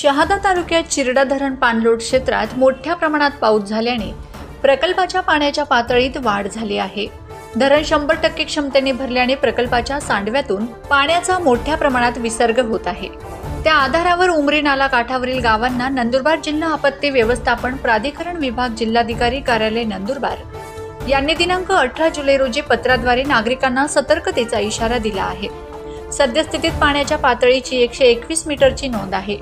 शहादा तालुक्यात चिरडा धरण पाणलोट क्षेत्रात मोठ्या प्रमाणात पाऊस झाल्याने प्रकल्पाच्या पाण्याच्या पातळीत वाढ झाली आहे. धरण शंभर टक्के क्षमतेने भरल्याने प्रकल्पाच्या सांडव्यातून पाण्याचा मोठ्या प्रमाणात विसर्ग होत आहे. त्या आधारावर उमरी नाला काठावरील गावांना नंदुरबार जिल्हा आपत्ती व्यवस्थापन प्राधिकरण विभाग जिल्हाधिकारी कार्यालय नंदुरबार यांनी दिनांक अठरा जुलै रोजी पत्राद्वारे नागरिकांना सतर्कतेचा इशारा दिला आहे. सद्यस्थितीत पाण्याच्या पातळीची एकशे एकवीस मीटरची नोंद आहे.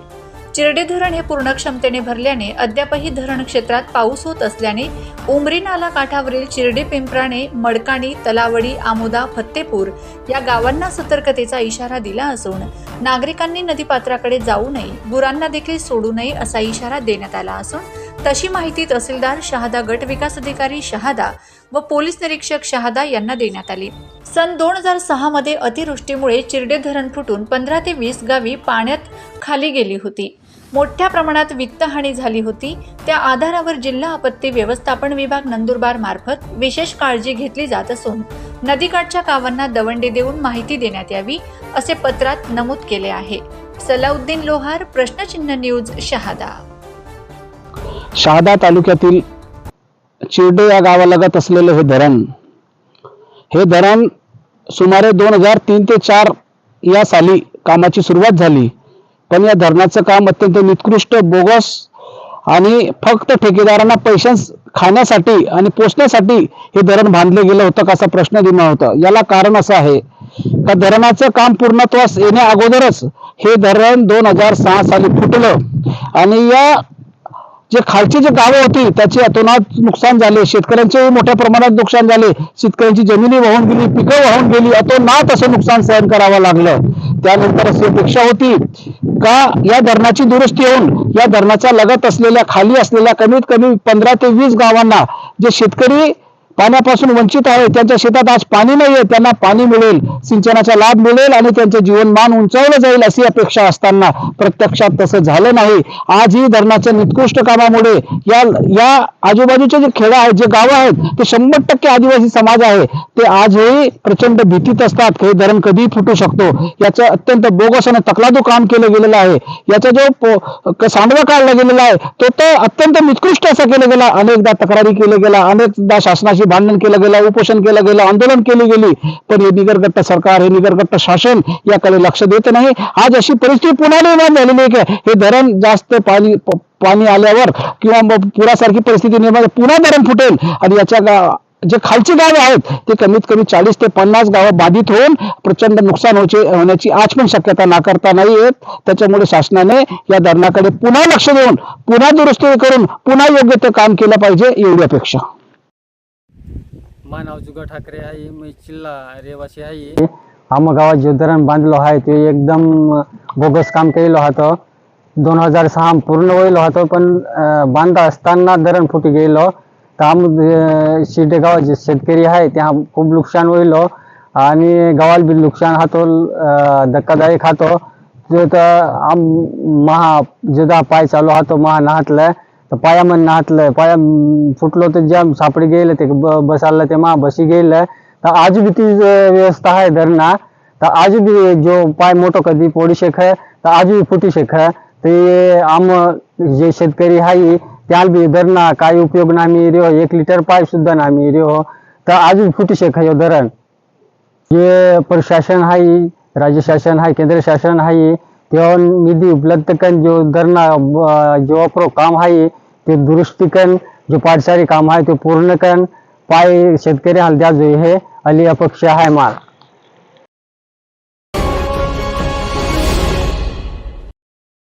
चिरडे धरण हे पूर्ण क्षमतेने भरल्याने अद्यापही धरण क्षेत्रात पाऊस होत असल्याने उमरी नाला काठावरील चिरडे पिंपराणे मडकाणी तलावडी आमोदा फत्तेपूर या गावांना सतर्कतेचा इशारा दिला असून नागरिकांनी नदीपात्राकडे जाऊ नये गुरांना देखील सोडू नये असा इशारा देण्यात आला असून तशी माहिती तहसीलदार शहादा गट विकास अधिकारी शहादा व पोलीस निरीक्षक शहादा यांना देण्यात आली. सन दोन हजार सहा मध्ये अतिवृष्टीमुळे चिरडे धरण फुटून पंधरा ते वीस गावी पाण्यात खाली गेली होती. मोठ्या प्रमाणात वित्तहानी झाली होती. त्या आधारावर जिल्हा आपत्ती व्यवस्थापन विभाग नंदुरबार मार्फत विशेष काळजी घेतली जात असून नदीकाठच्या गावांना दवंडी देऊन माहिती देण्यात यावी असे पत्रात नमूद केले आहे. सलाउद्दीन लोहार प्रश्नचिन्ह न्यूज शहादा. शहादा तालुक्यातील चिरडे या गावालगत असलेले हे धरण हे धरण सुमारे दोन हजार तीन ते चार या साली कामाची सुरुवात झाली. पण या धरणाचं काम अत्यंत निकृष्ट बोगस आणि फक्त ठेकेदारांना पैसे खाण्यासाठी आणि पोचण्यासाठी हे धरण बांधले गेलं होतं का असा प्रश्न निर्माण होता. याला कारण असं आहे का धरणाचं काम पूर्णत्वास येण्या अगोदरच हे धरण दोन हजार सहा साली फुटलं आणि या जे खालची जी गावं होती त्याची अतोनात नुकसान झाले शेतकऱ्यांचे मोठ्या प्रमाणात नुकसान झाले शेतकऱ्यांची जमिनी वाहून गेली पिकं वाहून गेली अतोनात असं नुकसान सहन करावं लागलं. त्यानंतर अशी अपेक्षा होती का या धरणाची दुरुस्ती होऊन या धरणाच्या लगत असलेल्या खाली असलेल्या कमीत कमी पंधरा ते वीस गावांना जे शेतकरी पाण्यापासून वंचित आहे. त्यांच्या शेतात आज पाणी नाहीये. त्यांना पाणी मिळेल. सिंचनाचा लाभ मिळेल आणि त्यांचे जीवनमान उंचावलं जाईल अशी अपेक्षा असताना प्रत्यक्षात तसं झालं नाही. आजही धरणाच्या निकृष्ट कामामुळे या या आजूबाजूचे जे खेडं आहेत जे गावं आहेत ते शंभर टक्के आदिवासी समाज आहे. ते आजही प्रचंड भीतीत असतात. हे धरण कधी फुटू शकतो. याचं अत्यंत बोगस आणि तकलादू काम केलं गेलेलं आहे. याचा जो सांडवा काढला गेलेला आहे तो तर अत्यंत निकृष्ट असा केला गेला. अनेकदा तक्रारी केल्या गेला अनेकदा शासनाशी भांडण केलं गेलं उपोषण केलं गेलं आंदोलन केली गेली पण हे निगरगट्ट सरकार हे निगरगट्ट शासन याकडे लक्ष देत नाही. आज अशी परिस्थिती पुन्हा निर्माण झालेली आहे की हे धरण जास्त पाणी पाणी आल्यावर किंवा पुरासारखी परिस्थिती निर्माण पुन्हा धरण फुटेल. आणि याच्या जे खालची गावे आहेत ते कमीत कमी चाळीस ते पन्नास गावं बाधित होऊन प्रचंड नुकसान होचे होण्याची आज पण शक्यता नाकारता नाही येत. त्याच्यामुळे शासनाने या धरणाकडे पुन्हा लक्ष देऊन पुन्हा दुरुस्ती करून पुन्हा योग्य ते काम केलं पाहिजे एवढी अपेक्षा. माझं नाव जुगा ठाकरे आहे मी चिल्ला रेवाशी आहे. आम्हा गावात जे धरण बांधलो आहे ते एकदम बोगस काम केलेलं होतं. दोन हजार सहा पूर्ण होईल होतं पण बांधा असताना धरण फुटी गेलो. तर आम शिर्डे गावात जे शेतकरी आहे त्या खूप नुकसान होईल. आणि गावाला बी नुकसान हातो धक्कादायक हातो. जे तर आम महा जेदा पाय चालू हातो महा नाहातलं तर पायामध्ये नाहातलं पाया फुटलो तर जाम सापडी गेलं ते ब- बसायला ते महा बसी गेलं. तर आज बी ती व्यवस्था आहे धरणा. तर आज बी जो पाय मोठो कधी पोडी शेख आहे तर आज बी फुटी शेख आहे ते आम जे शेतकरी आहे त्याला बी धरणा काही उपयोग नाही रिहो एक लिटर पाय सुद्धा नाही रिहो. तर आज बी फुटी शेख आहे धरण. जे प्रशासन आहे राज्य शासन आहे केंद्र शासन आहे तेव्हा निधी उपलब्ध कन जो धरणा जो अप्रो काम आहे ते दुरुस्ती कन जो पाठसारी काम आहे ते पूर्ण कन पाय शेतकरी हाल द्या जो हे अली अपक्ष आहे माल.